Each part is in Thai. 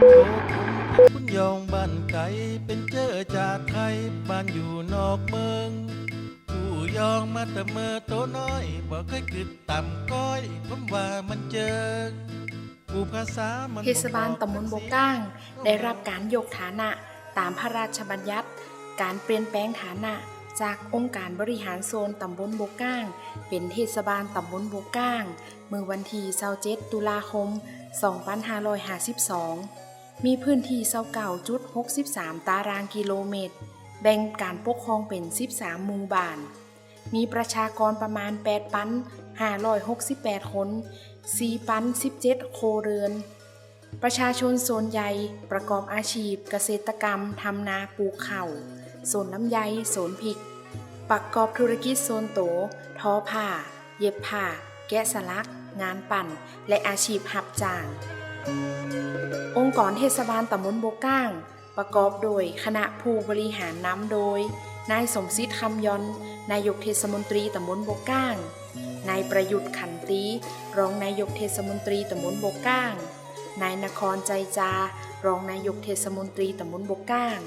คุณยองบ้านไก่เป็นเจอจากไทยบ้านอยู่นอกเมืองผู้ยองมาแต่เมื่อโตน้อยบอกเคยกึดต่ำก้อยผมว่ามันเจอเทศบาลตำบลบกก้าง ได้รับการยกฐานะตามพระราชบัญญัติ การเปลี่ยนแปลงฐานะจากองค์การบริหารโซนตำบลบกก้าง เป็นเทศบาลตำบลบกก้าง เมื่อวันที่27ตุลาคม 2552 มีพื้นที่29.63 ตารางกิโลเมตร แบ่งการปกครองเป็น 13 หมู่บ้าน มีประชากรประมาณ 8 ปัน568 คน 4 ปัน 17 โคเรือน ประชาชนโซนใหญ่ประกอบอาชีพ เกษตรกรรม ทำนาปลูกข้าวโซนน้ำใยโซนพริก ประกอบธุรกิจโซนโต ทอผ้า เย็บผ้า แกะสลัก งานปั่น และอาชีพหับจ้างอง ค์กรเทศบาลตำบลโบกก้าง ประกอบโดยคณะผู้บริหารนำโดย นายสมศิษฐ์คำยนนายกเทศมนตรีตำบลโบกก้าง นายประยุทธ์ขันตีรองนายกเทศมนตรีตำบลโบกก้าง นายนครใจจา รองนายกเทศมนตรีตำบลโบกก้าง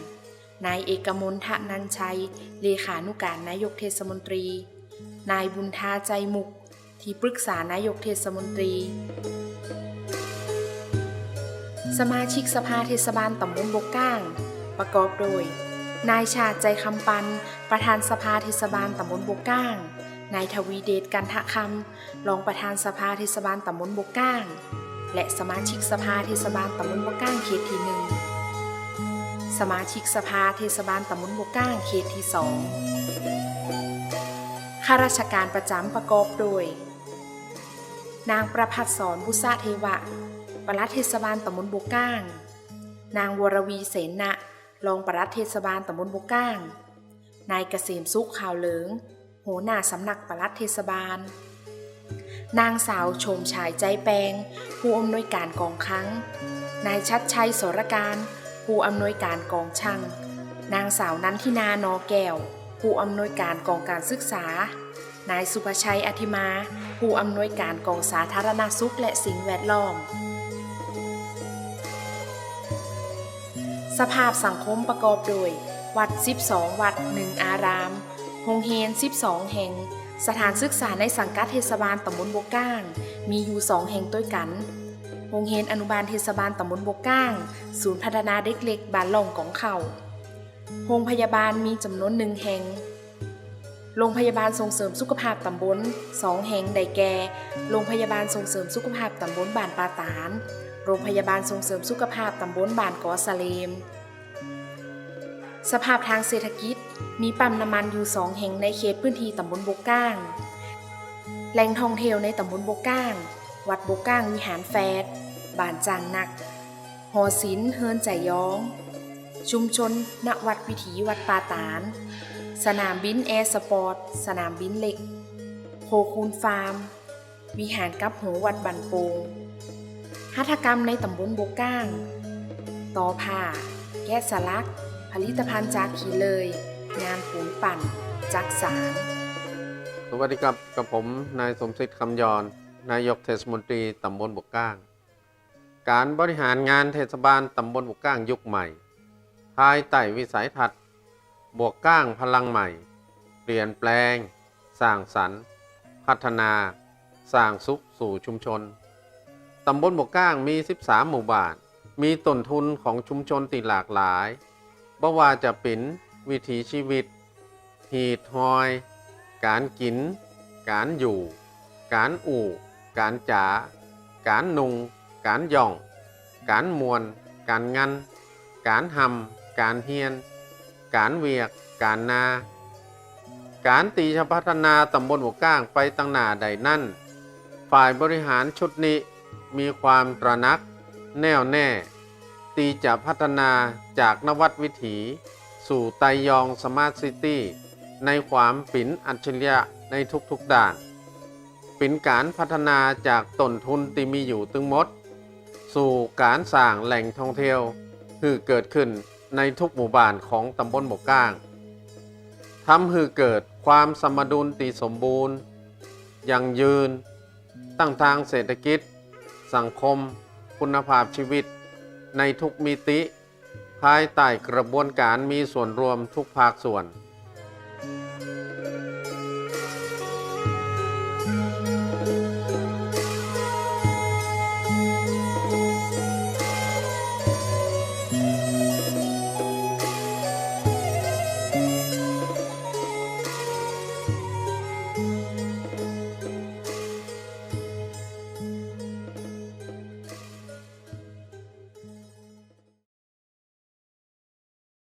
นายเอกมลทะนันชัย เลขานุการนายกเทศมนตรี นายบุญทาใจมุก ที่ปรึกษานายกเทศมนตรี สมาชิกสภาเทศบาลตำบลบกก้าง ประกอบโดย นายชาติใจคำปัน ประธานสภาเทศบาลตำบลบกก้าง นายทวีเดชกันทะคำรองประธานสภาเทศบาลตำบลบกก้าง และสมาชิกสภาเทศบาลตำบลบกก้างเขตที่หนึ่งสมาชิกสภาเทศบาลตำบลบกก้างเขตที่สองข้าราชการประจำประกอบโดย นางประพัฒสอนบุษะเทวะ ปลัดเทศบาลตำบลบกก้าง นางวรวีเสนะรองปลัดเทศบาลตำบลบกก้าง นายเกษมสุขข่าวเหลิงโหหน้าสำนักปลัดเทศบาล นางสาวชมชายใจแปลง ผู้อำนวยการกองคังนายชัดชัยสรการ ผู้อำนวยการกองช่าง นางสาวนันทินานอแก้ว ผู้อำนวยการกองการศึกษา นายสุภชัยอธิมา ผู้อำนวยการกองสาธารณสุขและสิ่งแวดล้อม สภาพสังคมประกอบโดย วัด 12 วัด 1 อารามโรงเรียน 12 แห่ง สถานศึกษาในสังกัดเทศบาลตำบลบกก้าง มีอยู่ 2 แห่งด้วยกันโรงเรียนอนุบาลเทศบาลตำบลบกก้าง ศูนย์พัฒนาเด็กเล็กบ้านหล่องของเขาโรงพยาบาลมีจำนวนหนึ่งแห่ง โรงพยาบาลส่งเสริมสุขภาพตำบลสองแห่งได้แก่ โรงพยาบาลส่งเสริมสุขภาพตำบลบ้านปาตาน โรงพยาบาลส่งเสริมสุขภาพตำบลบานกอสะเลม สภาพทางเศรษฐกิจมีปั๊มน้ำมันอยู่สองแห่งในเขตพื้นที่ตำบลบกก้าง แหล่งท่องเที่ยวในตำบลบกก้าง วัดบกก้างวิหารแฟดบานจางนัก หอศิลป์เฮินใจย้อง ชุมชน ณ วัดวิถีวัดปาตาน สนามบินแอร์สปอร์ต สนามบินเหล็ก โคคูนฟาร์ม วิหารกับหูวัดบันโปง หัตถกรรมในตำบลบกก้างต่อผ้า แกะสลัก ผลิตภัณฑ์จากขีเลย งานปูนปั่น จักสารสวัสดีครับกับผมนายสมศิษฐ์คำยอน นายกเทศมนตรีตำบลบกก้าง การบริหารงานเทศบาลตำบลบกก้างยุคใหม่ ภายใต้วิสัยทัศน์บวกก้างพลังใหม่ เปลี่ยนแปลง สร้างสรรค์ พัฒนา สร้างสุขสู่ชุมชน ตำบลบกก้างมี 13 หมู่บ้าน มีต้นทุนของชุมชนตีหลากหลายบ่ว่าจะเป็นวิถีชีวิต หีดหอย การกิน การอยู่ การอู่ การจ๋า การนุง การย่อง การมวน การงัน การหำการเฮียน การเวียก การนา การตีชพัฒนาตำบลหัวก้างไปตั้งหน้าใดนั่น ฝ่ายบริหารชุดนี้ มีความตระหนัก แน่วแน่ ตีจะพัฒนาจากนวัดวิถี สู่ไตยองสมาร์ทซิตี้ในความปิ่นอัจฉริยะในทุกๆด้าน ปิ่นการพัฒนาจากต้นทุนที่มีอยู่ตึงมด สู่การสร้างแหล่งท่องเที่ยวคือเกิดขึ้นในทุกหมู่บ้านของตำบลบกก้างทำให้เกิดความสมดุลตีสมบูรณ์ ยังยืน ตั้งทางเศรษฐกิจ สังคม คุณภาพชีวิต ในทุกมิติ ภายใต้กระบวนการมีส่วนรวมทุกภาคส่วน